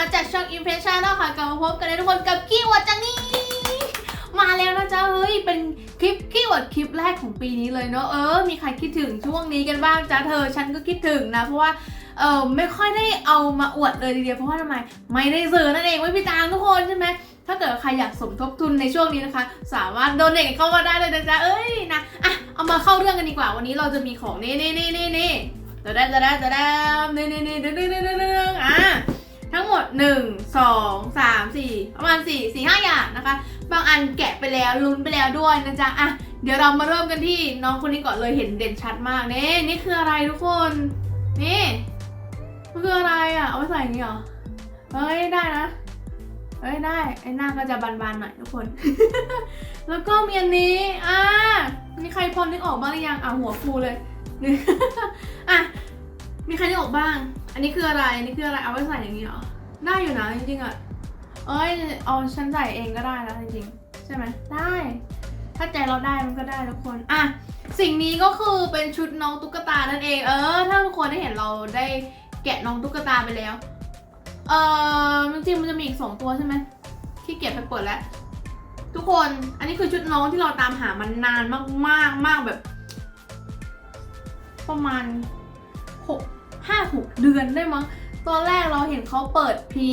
นะคะจากช่อง Impression นะคะกลับมาพบกันเลยทุกคนกับกี้วอดจังนี้ มาแล้วนะจ๊ะเฮ้ยเป็นคลิปกี้วอดคลิปแรกของปีนี้เลยเนอะเออมีใครคิดถึงช่วงนี้กันบ้างจ๊ะเธอ ฉันก็คิดถึงนะ เพราะว่าเออไม่ค่อยได้เอามาอวดเลยทีเดียวเพราะว่าทำไมไม่ได้ซื้อนั่นเองไม่มีตังทุกคนใช่ไหมถ้าเกิดใครอยากสมทบทุนในช่วงนี้นะคะ สามารถโดเนทเข้ามาได้เลยนะจ๊ะเอ้ยนะอะเอามาเข้าเรื่องกันดีกว่าวันนี้เราจะมีของนี่นี่นี่นี่นี่จะได้จะได้จะได้นี่นี่นี่นี่นี่นี่นี่อะ ทั้งหมด 1 2 3 4 ประมาณ 4 4 5 อย่างนะคะ บางอันแกะไปแล้วลุ้นไปแล้วด้วยนะจ๊ะอะเดี๋ยวเรามาเริ่มกันที่น้องคนนี้ก่อนเลยเห็นเด่นชัดมากนี่นี่คืออะไรทุกคน นี่มันคืออะไรอะ เอาไปใส่อย่างนี้เหรอเฮ้ยได้นะเอ้ยได้ไอ้หน้าก็จะบานๆหน่อยทุกคน แล้วก็มีอันนี้อ่ามีใครพอนึกออกบ้างหรือยังอะหัวฟูเลยอะ มีใครนึกออกบ้าง อันนี้คืออะไร อันนี้คืออะไร เอาไว้ใส่อย่างนี้เหรอ ได้อยู่นะจริงๆอะ เอ้ย เอาฉันใส่เองก็ได้นะจริงๆ ใช่ไหม ได้ ถ้าใจเราได้มันก็ได้ทุกคน อะ สิ่งนี้ก็คือเป็นชุดน้องตุ๊กตานั่นเอง เออ ถ้าทุกคนได้เห็นเราได้แกะน้องตุ๊กตาไปแล้ว เออจริงๆมันจะมีอีกสองตัวใช่ไหมที่เก็บไปเปิดแล้วทุกคน อันนี้คือชุดน้องที่เราตามหามันนานมากๆมากแบบ ประมาณ หกห้าหกเดือนได้มั้ง ตอนแรกเราเห็นเขาเปิดพี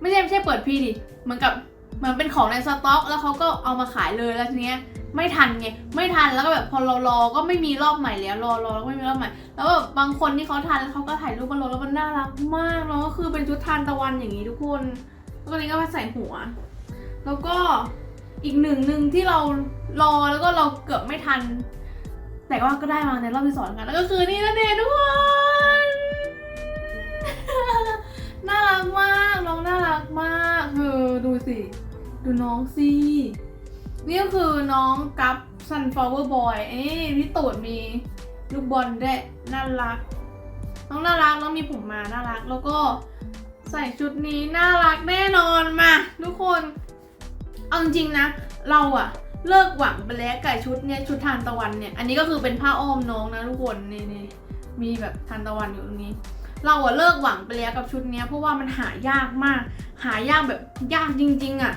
ไม่ใช่ไม่ใช่เปิดพีดิ เหมือนกับเหมือนเป็นของในสต็อก แล้วเขาก็เอามาขายเลยแล้วทีเนี้ยไม่ทันไงไม่ทันแล้วก็แบบพอเรารอก็ไม่มีรอบใหม่แล้วรอรอแล้วไม่มีรอบใหม่ แล้วแบบบางคนที่เขาทันแล้วเขาก็ถ่ายรูปมาลงแล้วมันน่ารักมากแล้วก็คือเป็นชุดทานตะวันอย่างนี้ทุกคนแล้วก็นี้ก็มาใส่หัว แล้วก็อีกหนึ่งหนึ่งที่เรารอแล้วก็เราเกือบไม่ทัน แต่ว่าก็ได้มาในรอบที่สองกันแล้วก็คือนี่นั่นเองทุกคนน่ารักมากน้องน่ารักมากเธอดูสิ ดูน้องสินี่ก็คือน้องกัฟ sunflower boy เอ้ยพี่ตูดมีลูกบอลด้วยน่ารัก น้องน่ารักน้องมีผมมาน่ารัก แล้วก็ใส่ชุดนี้น่ารักแน่นอนมาทุกคน เอาจริงๆนะ เราอะ เลิกหวังไปแล้วกับชุดเนี้ยชุดทานตะวันเนี่ย อันนี้ก็คือเป็นผ้าอ้อมน้องนะทุกคนนี่นี่มีแบบทานตะวันอยู่ตรงนี้ เราอะเลิกหวังไปแล้วกับชุดเนี้ยเพราะว่ามันหายากมาก หายากแบบยากจริง ๆอะ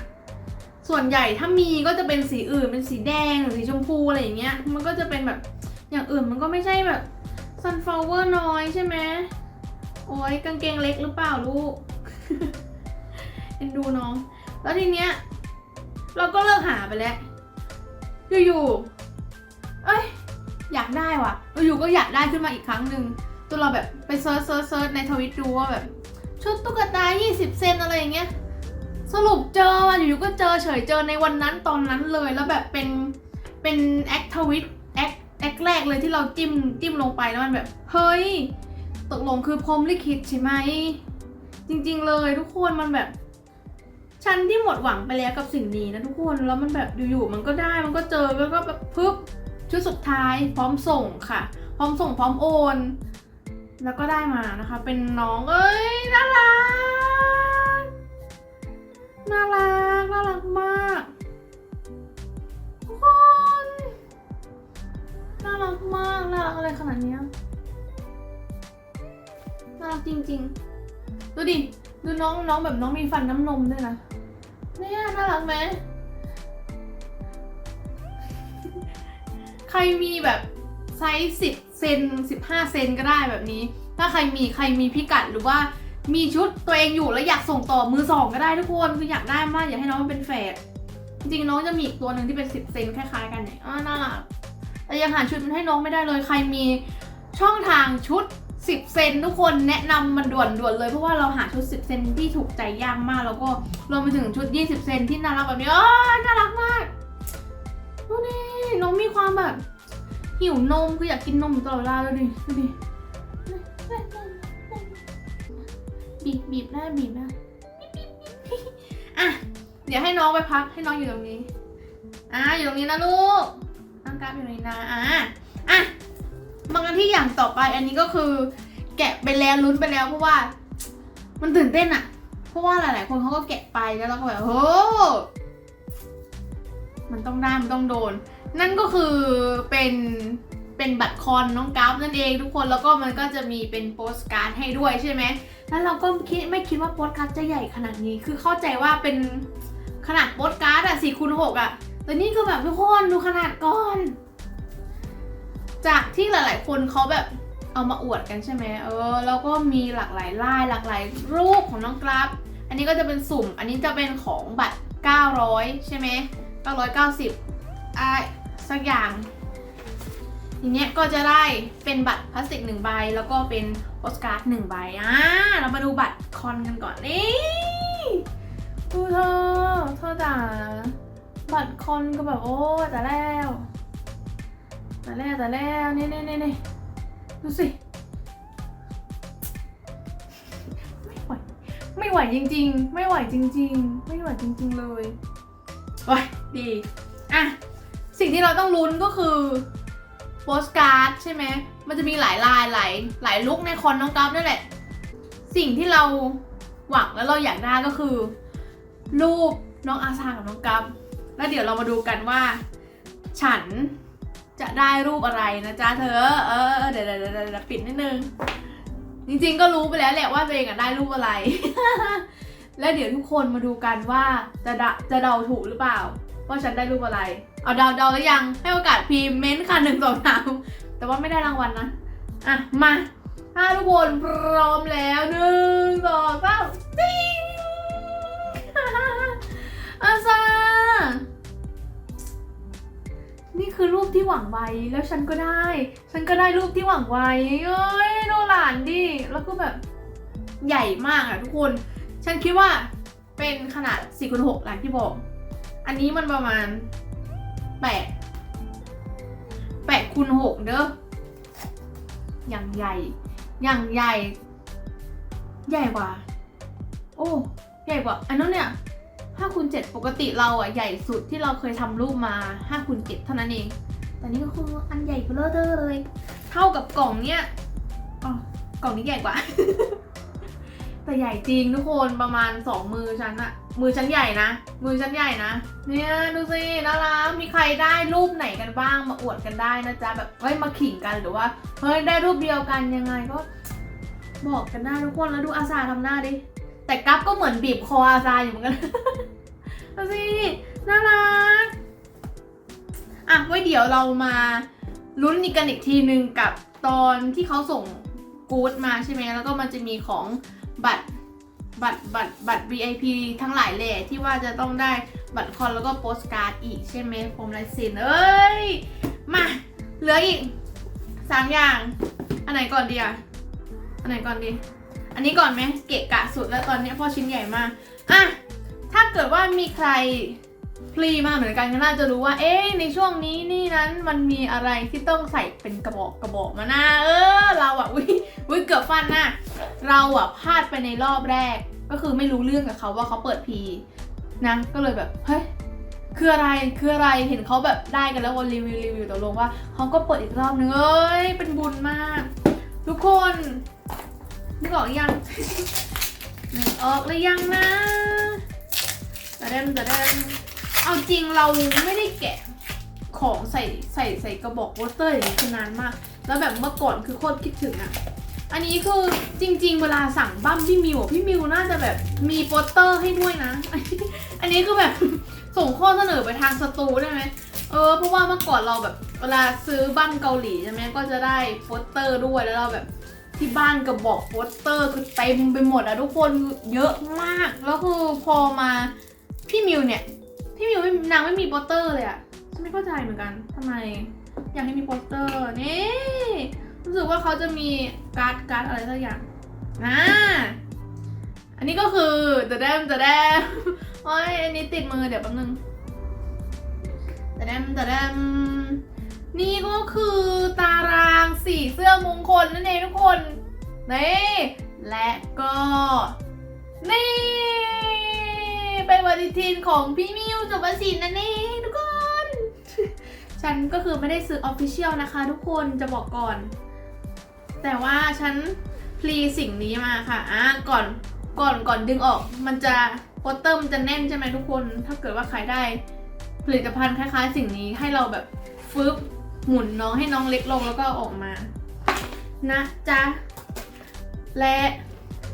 ส่วนใหญ่ถ้ามีก็จะเป็นสีอื่นเป็นสีแดงหรือสีชมพูอะไรอย่างเงี้ย มันก็จะเป็นแบบอย่างอื่นมันก็ไม่ใช่แบบ sunflower น้อยใช่ไหมโอ้ยกางเกงเล็กหรือเปล่าลูกเอ็นดูน้อง แล้วทีเนี้ยเราก็เลิกหาไปแล้ว อยู่ๆเอ้ย อยากได้ว่ะอยู่ๆก็อยากได้ขึ้นมาอีกครั้งหนึ่งจนเราแบบไปเซิร์ชเซิร์ชเซิร์ชในทวิตดูว่าแบบ ชุดตุ๊กตา 20 เซนอะไรอย่างเงี้ย สรุปเจอว่ะอยู่ๆก็เจอเฉยเจอในวันนั้นตอนนั้นเลยแล้วแบบเป็นเป็นแอคทวิตแอคแอคแรกเลยที่เราจิ้มจิ้มลงไปแล้วมันแบบ เฮ้ย ตกลงคือพรมลิขิตใช่ไหม จริง ๆ เลยทุกคนมันแบบ ฉันที่หมดหวังไปแล้วกับสิ่งนี้นะทุกคนแล้วมันแบบอยู่ๆมันก็ได้มันก็เจอแล้วก็แบบปึ๊บชุดสุดท้ายพร้อมส่งค่ะ พร้อมส่งพร้อมโอน แล้วก็ได้มานะคะ เป็นน้องเอ้ยน่ารักน่ารักน่ารักมากทุกคนน่ารักมากน่ารักอะไรขนาดนี้น่ารักจริง ๆ ดูดิดูน้องน้องแบบน้องมีฟันน้ำนมด้วยนะ เนี่ยน่ารักไหม ใครมีแบบไซส์สิบเซนสิบห้าเซนก็ได้แบบนี้ ถ้าใครมีใครมีพิกัดหรือว่ามีชุดตัวเองอยู่แล้วอยากส่งต่อมือสองก็ได้ทุกคนคืออยากได้มากอยากให้น้องมันเป็นแฝดจริงน้องจะมีอีกตัวหนึ่งที่เป็นสิบเซนคล้ายๆ กันเนี่ยอ่าน่ารักแต่ยังหาชุดมันให้น้องไม่ได้เลย ใครมีช่องทางชุด 10 เซนทุกคนแนะนำมันด่วนๆเลยเพราะว่าเราหาชุด 10 เซนที่ถูกใจยากมาก แล้วก็รวมไปถึงชุด 20 เซนที่น่ารักแบบนี้อ้น่ารักมากดูดิน้องมีความแบบ หิวนมคืออยากกินนมอยู่ตลอดเวลาเลยดิดูดิบีบบีบหน้าบีบหน้าอะเดี๋ยวให้น้องไปพักให้น้องอยู่ตรงนี้อะอยู่ตรงนี้นะลูกนั่งกราฟอยู่ตรงนี้นะอะอะ มากันที่อย่างต่อไปอันนี้ก็คือ แกะไปแล้วลุ้นไปแล้วเพราะว่า มันตื่นเต้นอะเพราะว่าหลาย ๆ คนเขาก็แกะไปแล้วเราก็แบบโอ้มันต้องได้มันต้องโดน นั่นก็คือเป็นเป็นบัตรคอนน้องกราฟนั่นเองทุกคนแล้วก็มันก็จะมีเป็นโปสการ์ดให้ด้วยใช่ไหมแล้วเราก็คิดไม่คิดว่าโปสการ์ดจะใหญ่ขนาดนี้ คือเข้าใจว่าเป็นขนาดโปสการ์ดอะสี่คูณหกอะแต่นี่คือแบบทุกคนดูขนาดก่อน จากที่หลาย ๆ คนเขาแบบเอามาอวดกันใช่ไหมเออ แล้วก็มีหลากหลายลายหลากหลายรูปของน้องกราฟ อันนี้ก็จะเป็นสุ่ม อันนี้จะเป็นของบัตร 900 ใช่ไหม990อะสักอย่างทีเนี้ยก็จะได้เป็นบัตรพลาสติกหนึ่งใบ แล้วก็เป็นโปสการ์ดหนึ่งใบอ่าเรามาดูบัตรคอนกันก่อนนี่ดูเธอเธอจ๋าบัตรคอนก็แบบโอ้แต่แล้ว แต่แล้วแต่แล้วนี่นี่นี่นี่ดูสิ ไม่ไหว ไม่ไหวจริง ๆ ไม่ไหวจริง ๆ ไม่ไหวจริง ๆ เลยโอ้ยดี อะ สิ่งที่เราต้องลุ้นก็คือโปสการ์ดใช่ไหม มันจะมีหลายลายหลายหลายลุกในคอนน้องกัฟนั่นแหละ สิ่งที่เราหวังแล้วเราอยากได้ก็คือ รูปน้องอาซากับน้องกัฟแล้วเดี๋ยวเรามาดูกันว่า ฉัน จะได้รูปอะไรนะจ๊ะเธอ เออเดี๋ยวเดี๋ยวเดี๋ยวปิดนิดนึง จริงๆก็รู้ไปแล้วแหละว่าตัวเองอะได้รูปอะไร แล้วเดี๋ยวทุกคนมาดูกันว่าจะดจะเดาถูกหรือเปล่า ว่าฉันได้รูปอะไร เอาเดาเดาหรือยัง ให้โอกาสพิมพ์เม้นต์ค่ะหนึ่งสองสามแต่ว่าไม่ได้รางวัลนะ อะ มาถ้าทุกคนพร้อมแล้วหนึ่งสองสามติ๊งอาซา นี่คือรูปที่หวังไว้แล้วฉันก็ได้ ฉันก็ได้รูปที่หวังไว้เอ้ยดูหลานดิแล้วก็แบบใหญ่มากอะทุกคน ฉันคิดว่าเป็นขนาด4คูณ6หลานที่บอก อันนี้มันประมาณ 8 8คูณ6เด้ออย่างใหญ่ อย่างใหญ่ ใหญ่กว่า โอ้ ใหญ่กว่า อันนั้นเนี่ย 5คูณ7ปกติเราอะใหญ่สุดที่เราเคยทำรูปมา5คูณ7เท่านั้นเอง แต่นี่ก็คืออันใหญ่เบ้อเร่อเลย เท่ากับกล่องเนี้ยอ๋อกล่องนี้ใหญ่กว่า แต่ใหญ่จริงทุกคนประมาณสองมือฉันอะมือฉันใหญ่นะ มือฉันใหญ่นะ เนี่ยดูสิน่ารักมีใครได้รูปไหนกันบ้างมาอวดกันได้นะจ๊ะแบบเฮ้ยมาขิงกันหรือว่าเฮ้ยได้รูปเดียวกันยังไงก็ บอกกันได้ทุกคนแล้วดูอาซาทำหน้าดิ แต่กัฟก็เหมือนบีบคออาซาอยู่เหมือนกันดูสิน่ารัก อะไว้เดี๋ยวเรามาลุ้นกันอีกทีนึงกับตอนที่เขาส่งกู๊ดมาใช่ไหมแล้วก็มันจะมีของบัตรบัตรบัตรบัตร VIP ทั้งหลายแหล่ที่ว่าจะต้องได้บัตรคอนแล้วก็โปสการ์ดอีกใช่ไหมพรมลายเซ็นเอ้ย มา เหลืออีกสามอย่าง อันไหนก่อนดีอะ อันไหนก่อนดี อันนี้ก่อนไหมเกะกะสุดแล้วตอนนี้พราะชิ้นใหญ่มากอะถ้าเกิดว่ามีใครพลีมาเหมือนกันก็น่าจะรู้ว่า เอ๊ะในช่วงนี้นี่นั้นมันมีอะไรที่ต้องใส่เป็นกระบอกกระบอกมาหน้า เออ เราอะวิวิเกือบฟันนะเราอะพลาดไปในรอบแรก ก็คือไม่รู้เรื่องกับเขาว่าเขาเปิดพีนะก็เลยแบบเฮ้ยคืออะไรคืออะไรเห็นเขาแบบได้กันแล้ววันรีวิวรีวิวตกลงว่าเขาก็เปิดอีกรอบนึงเอ้ยเป็นบุญมาก ทุกคน นึกออกยังนึกออกหรือยังนะแต่เดมแต่เดมเอาจริงเราไม่ได้แกะของใส่ใส่ใส่กระบอกโปสเตอร์อย่างนี้คือนานมาก แล้วแบบเมื่อก่อนคือโคตรคิดถึงอะอันนี้คือจริง ๆ เวลาสั่งบั้มพี่มิวพี่มิวน่าจะแบบมีโปสเตอร์ให้ด้วยนะ อันนี้คือแบบส่งข้อเสนอไปทางสตูได้ไหมเออเพราะว่าเมื่อก่อนเราแบบเวลาซื้อบ้านเกาหลีใช่ไหมก็จะได้โปสเตอร์ด้วยแล้วเราแบบ ที่บ้านกระบอกโปสเตอร์คือเต็มไปหมดอะทุกคนเยอะมาก แล้วคือพอมาพี่มิวเนี่ย พี่มิวไม่นางไม่มีโปสเตอร์เลยอะฉันไม่เข้าใจเหมือนกันทำไม อยากให้มีโปสเตอร์นี่รู้สึกว่าเขาจะมีการ์ดการ์ดอะไรสักอย่างนะอันนี้ก็คือ The Dam The Dam โอ้ยอันนี้ติดมือเดี๋ยวแป๊บนึงแต่แดมแต่แดม นี่ก็คือตารางสีเสื้อมงคลนั่นเองทุกคน นี่ และก็ นี่ เป็นปฏิทินของพี่มิวสุภสินนั่นเองทุกคน ฉันก็คือไม่ได้ซื้อออฟฟิเชียลนะคะทุกคนจะบอกก่อน แต่ว่าฉันพลีสิ่งนี้มาค่ะ อะ ก่อน ก่อน ก่อนดึงออก มันจะโปสเตอร์มันจะแน่นใช่ไหมทุกคน ถ้าเกิดว่าใครได้ ผลิตภัณฑ์คล้ายๆ สิ่งนี้ให้เราแบบฟึบ หมุนน้องให้น้องเล็กลงแล้วก็ออกมา นะจ๊ะ และ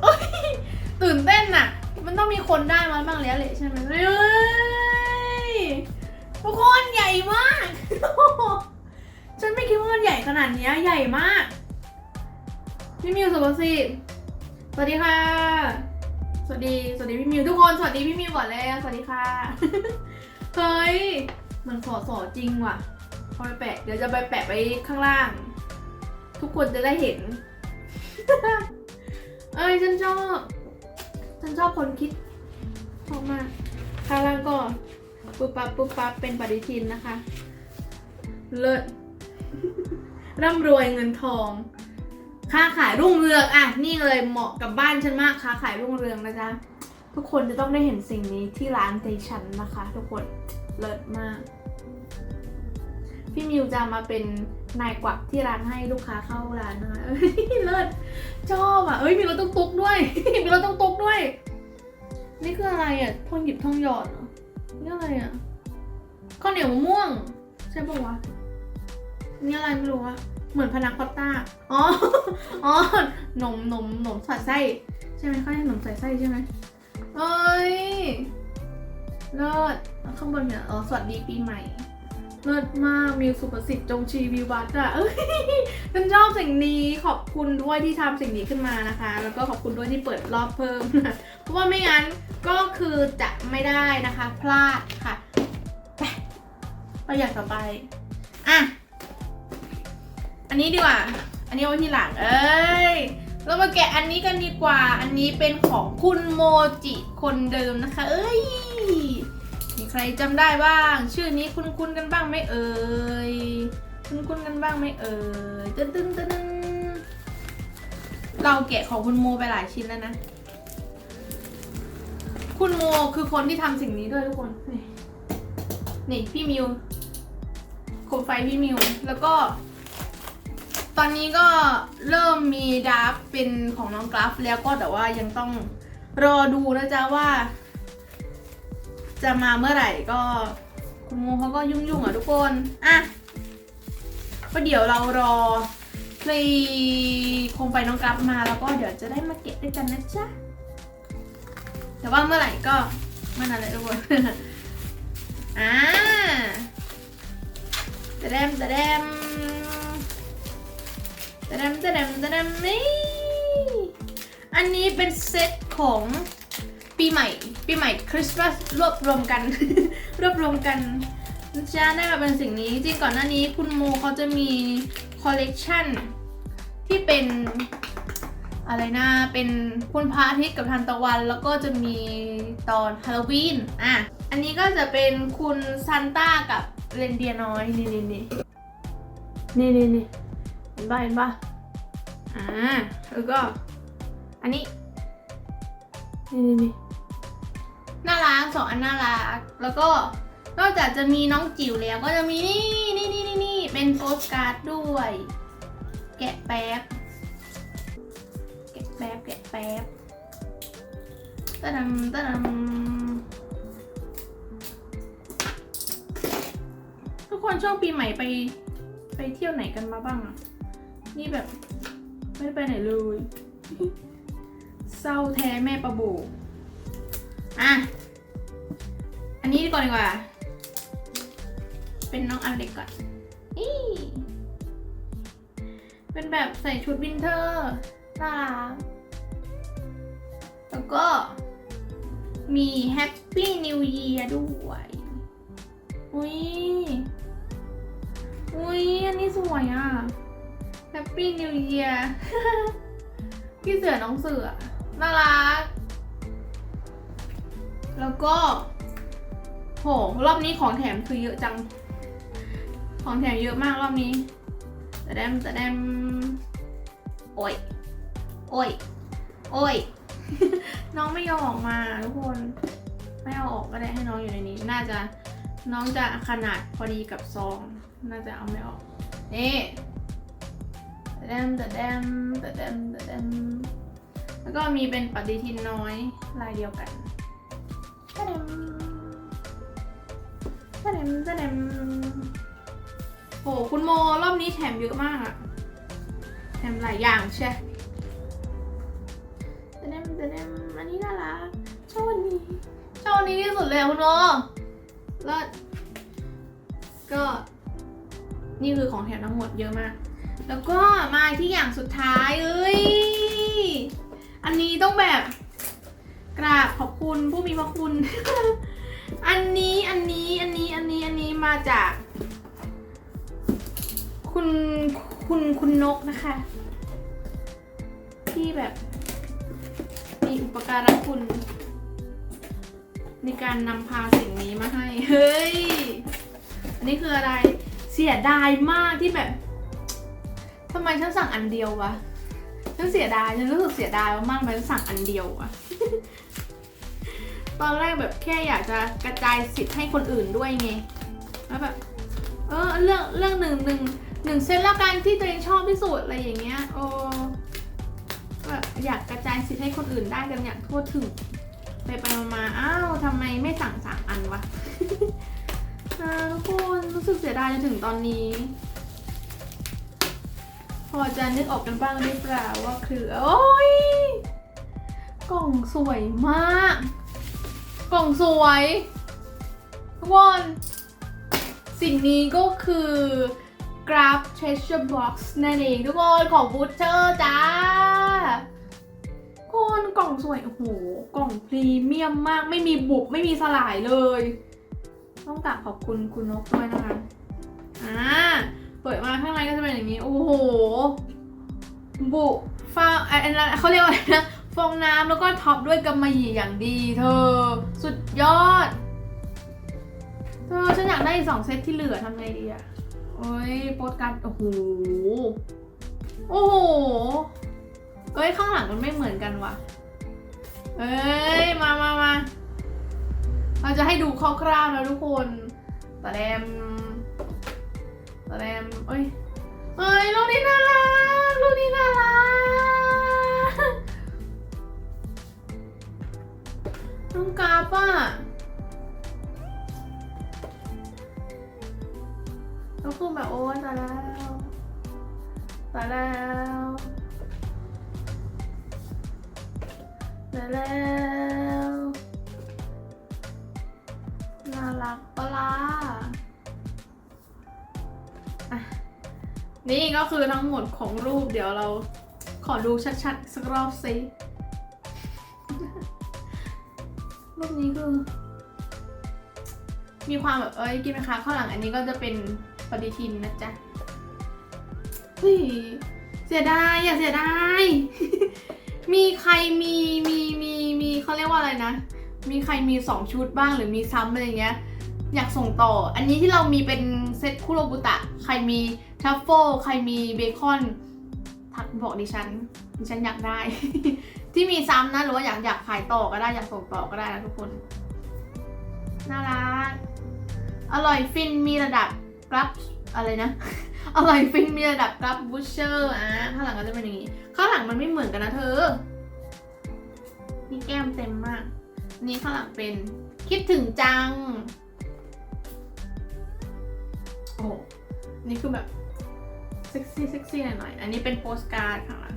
เอ้ยตื่นเต้นน่ะ มันต้องมีคนได้มาบ้างแล้วแหละใช่ไหมเฮ้ยทุกคนใหญ่มาก ฉันไม่คิดว่ามันใหญ่ขนาดนี้ใหญ่มากพี่มิวสุภสิทธิ์สวัสดีค่ะ สวัสดี สวัสดีพี่มิวทุกคน สวัสดีพี่มิวก่อนเลยสวัสดีค่ะ เฮ้ย มันสอสอจริงว่ะ เอาไปแปะ เดี๋ยวจะไปแปะไว้ข้างล่าง ทุกคนจะได้เห็น เอ้ยฉันชอบ ฉันชอบคนคิดชอบมาก ข้างล่างก็ปุ๊บปั๊บปุ๊บปั๊บเป็นปฏิทินนะคะ เลิศร่ำรวยเงินทอง ค้าขายรุ่งเรืองอะนี่เลยเหมาะกับบ้านฉันมากค้าขายรุ่งเรืองนะจ๊ะทุกคนจะต้องได้เห็นสิ่งนี้ที่ร้านเตชันนะคะ ทุกคนเลิศมาก พี่มิวจะมาเป็นนายกวักที่ร้านให้ลูกค้าเข้าร้านนะคะเลิศชอบอะเอ้ยมีรถตุ๊กตุ๊กด้วย มีรถตุ๊กตุ๊กด้วย นี่คืออะไรอะทองหยิบทองหยอดเนี่อะไรอะข้าวเหนียวมะม่วง ใช่ปะวะนี่อะไรไม่รู้อะเหมือนพานาคอตต้าอ๋ออ๋อนมนมนมใส่ไส้ใช่ไหมเขาให้หนมใส่ไส้ใช่ไหมเอ้ยเลิศแล้วข้างบนเนี่ยอ๋อสวัสดีปีใหม่ เลิศมากมิวสุประสิทธิ์จงชีวิวัฒน์อะเอ้ยฉันชอบสิ่งนี้ขอบคุณด้วยที่ทำสิ่งนี้ขึ้นมานะคะ แล้วก็ขอบคุณด้วยที่เปิดรอบเพิ่มเพราะว่าไม่งั้นก็คือจะไม่ได้นะคะ พลาดค่ะไปไปอย่างต่อไปอะอันนี้ดีกว่า อันนี้ไว้ที่หลังเอ้ยเรามาแกะอันนี้กันดีกว่า อันนี้เป็นของคุณโมจิคนเดิมนะคะ เอ้ย ใครจำได้บ้าง ชื่อนี้คุ้นๆกันบ้างไหมเอ่ยคุ้นๆกันบ้างไหมเอ่ยตึ้นตึ้นตึ้นเราแกะของคุณโมไปหลายชิ้นแล้วนะ คุณโมคือคนที่ทำสิ่งนี้ด้วยทุกคน นี่นี่พี่มิวโคมไฟพี่มิว แล้วก็ ตอนนี้ก็เริ่มมีดาราฟเป็นของน้องกราฟแล้วก็แต่ว่ายังต้องรอดูนะจ๊ะว่า จะมาเมื่อไหร่ก็ คุณโมเขาก็ยุ่งๆอะทุกคน อะก็เดี๋ยวเรารอเพลงคงไปน้องกราฟมาแล้วก็เดี๋ยวจะได้มาเก็บด้วยกันนะจ๊ะ แต่ว่าเมื่อไหร่ก็เมื่อนั้นเลยทุกคนอ่าจะแดมจะแดมตะดำตะดำตะดำนี่ อันนี้เป็นเซตของ ปีใหม่ ปีใหม่คริสต์มาสรวบรวมกัน รวบรวมกันนะจ้าได้มาเป็นสิ่งนี้ จริงก่อนหน้านี้คุณโมเขาจะมีคอลเลกชันที่เป็นอะไรนะ เป็นคุณพระอาทิตย์กับทานตะวัน แล้วก็จะมีตอนฮาโลวีนอะ อันนี้ก็จะเป็นคุณซันต้ากับเรนเดียน้อย นี่นี่นี่นี่นี่นี่เห็นป่ะเห็นป่ะอ่าแล้วก็ อันนี้ นี่นี่นี่ น่ารักสองอันน่ารัก แล้วก็นอกจากจะมีน้องจิ๋วแล้วก็จะมีนี่นี่นี่นี่นี่เป็นโปสการ์ดด้วย แกะแป๊บ แกะแป๊บแกะแป๊บตะดำตะดำทุกคนช่วงปีใหม่ไปไปเที่ยวไหนกันมาบ้างอะนี่แบบไม่ได้ไปไหนเลย เศร้าแท้แม่ประโบก อะ อันนี้ก่อนดีกว่า เป็นน้องอันเล็กก่อน นี่ เป็นแบบใส่ชุดวินเทอร์น่ารักแล้วก็มีแฮปปี้นิว e ยีร์ด้วย อุ้ย อุ้ย อันนี้สวยอะ Happy New Year พี่เสือน้องเสือ น่ารัก แล้วก็ โห รอบนี้ของแถมคือเยอะจัง ของแถมเยอะมากรอบนี้แต่แดมแต่แดมโอ้ย โอ้ย โอ้ย น้องไม่ยอมออกมาทุกคน ไม่เอาออกก็ได้ให้น้องอยู่ในนี้ น่าจะน้องจะขนาดพอดีกับซอง น่าจะเอาไม่ออก นี่แต่แดมแต่แดมแต่แดมแต่แดมแล้วก็มีเป็นปฏิทินน้อยลายเดียวกัน ตะแดมตะแดมตะแดมโหคุณโมรอบนี้แถมเยอะมากอะแถมหลายอย่างใช่ตะแดมแต่เดมอันนี้น่ารักชอบอันนี้ชอบอันนี้ที่สุดเลยอะคุณโอแล้วก็นี่คือของแถมทั้งหมดเยอะมาก แล้วก็มาที่อย่างสุดท้ายเอ้ย อันนี้ต้องแบบ กราบขอบคุณผู้มีพระคุณ อันนี้อันนี้อันนี้อันนี้อันนี้มาจาก คุณคุณคุณนกนะคะ ที่แบบมีอุปการะคุณ ในการนำพาสิ่งนี้มาให้ เฮ้ย อันนี้คืออะไรเสียดายมากที่แบบทำไมฉันสั่งอันเดียววะ ฉันเสียดายฉันรู้สึกเสียดายมากๆทำไมฉันสั่งอันเดียววะตอนแรกแบบแค่อยากจะกระจายสิทธิ์ให้คนอื่นด้วยไงแล้วแบบเออเรื่องเรื่องหนึ่งหนึ่งหนึ่งเซตละกันที่ตัวเองชอบที่สุดอะไรอย่างเงี้ยโอ้แบบอยากกระจายสิทธิ์ให้คนอื่นได้กันอย่างทั่วถึงไปไปมาอ้าวทำไมไม่สั่งสามอันวะทุกคนรู้สึกเสียดายจนถึงตอนนี้ พอจะนึกออกกันบ้างหรือเปล่าว่าคือโอ้ยกล่องสวยมาก กล่องสวยทุกคนสิ่งนี้ก็คือ Grab Treasure Box นั่นเองทุกคนของ Butcher จ้าคนกล่องสวย โอ้โห กล่องพรีเมียมมากไม่มีบุบไม่มีสลายเลย ต้องกราบขอบคุณคุณนกด้วยนะคะอ่า เปิดมาข้างในก็จะเป็นอย่างนี้ โอ้โห บุฟ้าอ้อันนั้นเขาเรียกว่าอะไรนะฟองน้ำแล้วก็ท็อปด้วยกำมะหยี่อย่างดี เธอ สุดยอด เธอฉันอยากได้อีกสองเซตที่เหลือทำไงดีอะโอ้ยโปสการ์ดโอ้โห โอ้โห เอ้ย ข้างหลังมันไม่เหมือนกันว่ะ เอ้ย มามามาเราจะให้ดูคร่าวๆนะทุกคนแตะแดม แดมเอ้ยเอ้ยลูกนี้น่ารักลูกนี้น่ารักน้องกาปอะแล้วคือแบบโอ้ยตายแล้วตายแล้วตายแล้วน่ารักปะล่ะ นี่ก็คือทั้งหมดของรูปเดี๋ยวเราขอดูชัดๆสักรอบสิรูปนี้คือ มีความแบบเอ้ยกินไหมคะข้างหลังอันนี้ก็จะเป็นปฏิทินนะจ๊ะเฮ้ยเสียดายอย่าเสียดาย มีใครมีมีมีมีเขาเรียกว่าอะไรนะ มีใครมีสองชุดบ้างหรือมีซ้ำอะไรเงี้ย อยากส่งต่อ อันนี้ที่เรามีเป็นเซตคุโรบุตะ ใครมีทัฟเฟิลใครมีเบคอน ทักบอกดิฉัน ดิฉันอยากได้ ที่มีซ้ำนะหรือว่าอยากอยากขายต่อก็ได้อยากส่งต่อก็ได้นะทุกคน น่ารัก อร่อยฟินมีระดับกรับอะไรนะ อร่อยฟินมีระดับกรับบูชเชอร์อะข้างหลังก็จะเป็นอย่างนี้ ข้างหลังมันไม่เหมือนกันนะเธอนี่แก้มเต็มมาก นี่ข้างหลังเป็นคิดถึงจัง โอ้ นี่คือแบบเซ็กซี่เซ็กซี่หน่อยๆ อันนี้เป็นโปสการ์ดข้างหลัง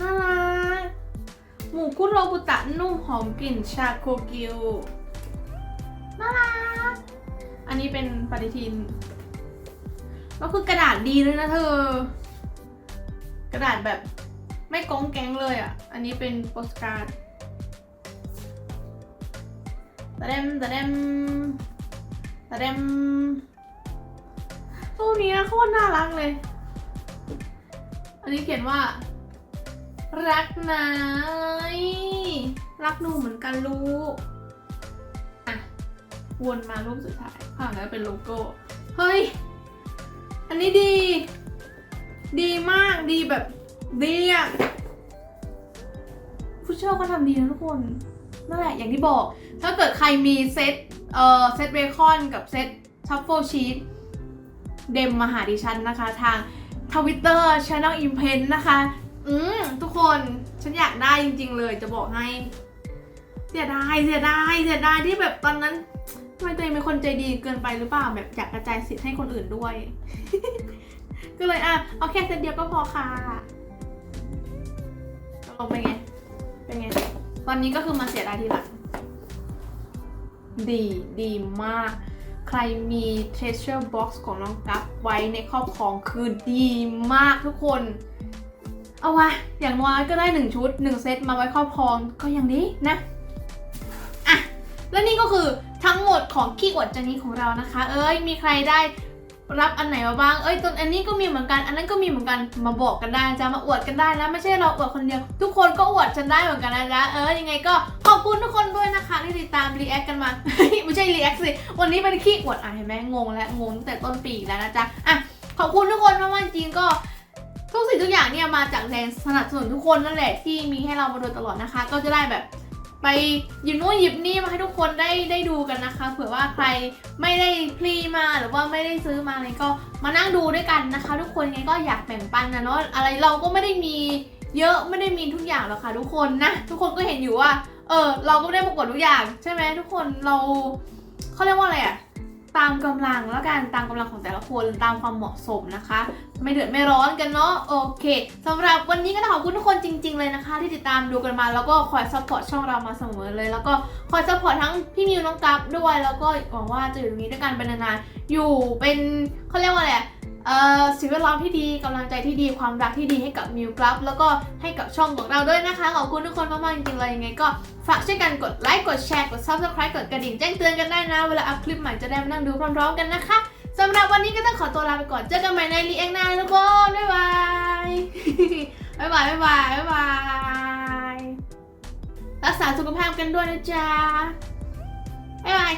น่ารัก หมูคุโรบุตะนุ่มหอมกลิ่นชาโคกิวน่ารัก อันนี้เป็นปฏิทิน ก็คือกระดาษดีเลยนะเธอ กระดาษแบบไม่ก้องแกงเลยอะ อันนี้เป็นโปสการ์ดตะเดมตะเดมตะเดม ตู้นี้นะโคตรน่ารักเลย อันนี้เขียนว่า รักนายรักหนูเหมือนกันลูกอะวนมารูปสุดท้ายข้างหลังเป็นโลโก้ เฮ้ย อันนี้ดี ดีมากดีแบบดีอะผู้เช่าก็ทำดีนะทุกคนนั่นแหละอย่างที่บอก ถ้าเกิดใครมีเซตเอ่อเซตเบคอนกับเซตทัฟเฟิลชีส เดมมาหาดิฉันนะคะ ทางทวิตเตอร์ช anel i m p r e n นะคะ อืมทุกคนฉันอยากได้จริง ๆ เลยจะบอกให้ เสียดายเสียดายเสียดายที่แบบตอนนั้นทำไมตัวเองเป็นคนใจดีเกินไปหรือเปล่าแบบอยากกระจายสิทธิ์ให้คนอื่นด้วย ก็เลยอะเอาแค่เซตเดียวก็พอค่ะตกลงเป็นไงตอนนี้ก็คือมาเสียดายทีหลังดีดีมาก ใครมี treasure box ของน้องกัฟไว้ในครอบครองคือดีมากทุกคน เอาวะ อย่างน้อยก็ได้ 1 ชุด 1 เซตมาไว้ครอบครองก็ยังดีนะอะและนี่ก็คือทั้งหมดของขี้อวดจันนี้ของเรานะคะ เอ้ย มีใครได้ รับอันไหนมาบ้าง เอ้ยตนอันนี้ก็มีเหมือนกัน อันนั้นก็มีเหมือนกัน มาบอกกันได้จะมาอวดกันได้นะ ไม่ใช่เราอวดคนเดียว ทุกคนก็อวดฉันได้เหมือนกันนะจ๊ะ เออ ยังไงก็ขอบคุณทุกคนด้วยนะคะที่ติดตามรีแอคกันมา ไม่ใช่รีแอคสิ วันนี้เป็นขี้อวดอะเห็นไหมงงและงงตั้งแต่ต้นปีแล้วนะจ๊ะ อะ ขอบคุณทุกคนมากๆจริงก็ทุกสิ่งทุกอย่างเนี่ยมาจากแรงสนับสนุนทุกคนนั่นแหละที่มีให้เรามาโดยตลอดนะคะ ก็จะได้แบบ ไปหยิบนู่นหยิบนี่มาให้ทุกคนได้ได้ดูกันนะคะ เผื่อว่าใครไม่ได้พลีมาหรือว่าไม่ได้ซื้อมาอะไรก็มานั่งดูด้วยกันนะคะ ทุกคนไงก็อยากแบ่งปันนะเนาะอะไรเราก็ไม่ได้มีเยอะไม่ได้มีทุกอย่างหรอกค่ะ ทุกคนนะทุกคนก็เห็นอยู่ว่า เออ เราก็ไม่ได้ประกวดทุกอย่าง ใช่ไหมทุกคนเราเขาเรียกว่าอะไรอะ ตามกำลังแล้วกันตามกำลังของแต่ละคนตามความเหมาะสมนะคะ ไม่เดือดไม่ร้อนกันเนาะโอเคสำหรับวันนี้ก็ต้องขอบคุณทุกคนจริง ๆเลยนะคะ ที่ติดตามดูกันมาแล้วก็คอยซัพพอร์ตช่องเรามาเสมอเลย แล้วก็คอยซัพพอร์ตทั้งพี่มิวน้องกัฟด้วย แล้วก็หวังว่าจะอยู่ตรงนี้ด้วยกันเป็นนานๆอยู่เป็นเขาเรียกว่าอะไร สิ่งแวดล้อมที่ดีกำลังใจที่ดีความรักที่ดีให้กับมิวกรับแล้วก็ให้กับช่องของเราด้วยนะคะ ขอบคุณทุกคนมากๆจริงๆเลยยังไงก็ฝากช่วยกันกดไลค์กดแชร์กด subscribe กดกระดิ่งแจ้งเตือนกันได้นะ เวลาอัพคลิปใหม่จะได้มานั่งดูพร้อมๆกันนะคะสำหรับวันนี้ก็ต้องขอตัวลาไปก่อนเจอกันใหม่ในรีแอคหน้าทุกคนบ๊ายบายบ๊ายบายบ๊ายบายบ๊ายบายรักษาสุขภาพกันด้วยนะจ๊ะบ๊ายบาย